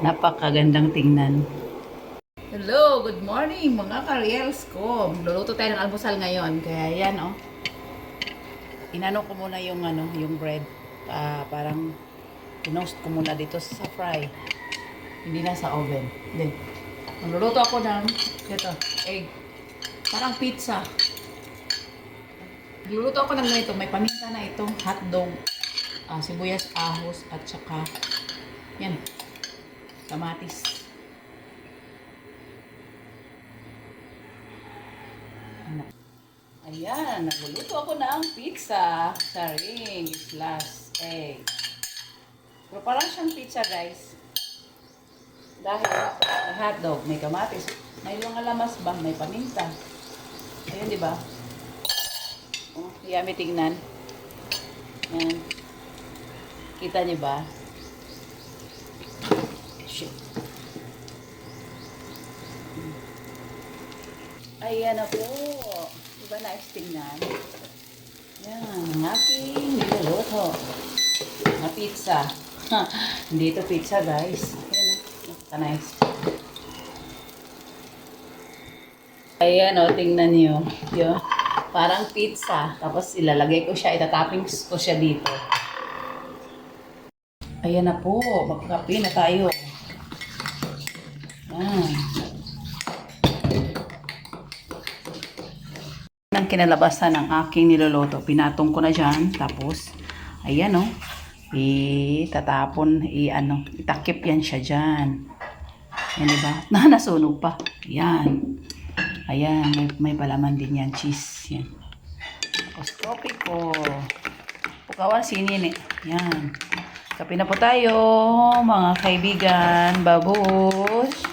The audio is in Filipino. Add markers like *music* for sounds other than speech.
Napakagandang tingnan. Hello, good morning mga kareels ko. Luluto tayo ng almusal ngayon. Kaya yan oh. Inano ko muna yung ano, yung bread. Ah, parang pinost ko muna dito sa fry. Hindi na sa oven. Then, magluluto ako ng ito, egg. Parang pizza. Magluluto ako ng ganito. May paminta na itong hotdog. Ah, sibuyas, ahos, at saka yan, kamatis. Ayan, nagluluto ako ng pizza sa ring slash egg. Pero parang siyang pizza, guys. Dahil may hotdog, may kamatis, may mga lamas ba, may paminta. Ayun, di ba? Oh, yummy tingnan. Yan. Kita niyo ba? Shit. Ayan na po. Diba nice tingnan? Yan, ang aking niluluto. Na pizza. *laughs* Hindi ito pizza, guys. Ayan o. nice. Ayan o, tingnan niyo. Yo. Parang pizza. Tapos ilalagay ko siya, itatoppings ko siya dito. Ayan na po, magkape na tayo. Yan. Ang kinalabasan ng aking niloloto, pinatong ko na dyan. Tapos, ayan o, itatapon, i ano, itakip yan siya dyan. Yan diba? Na, *laughs* nasunog pa. Yan. Ayan, may, may palaman din yan, cheese. Yan. Tapos, coffee ko. Pukawan, sinin eh. Yan. Kape na po tayo, mga kaibigan. Babush.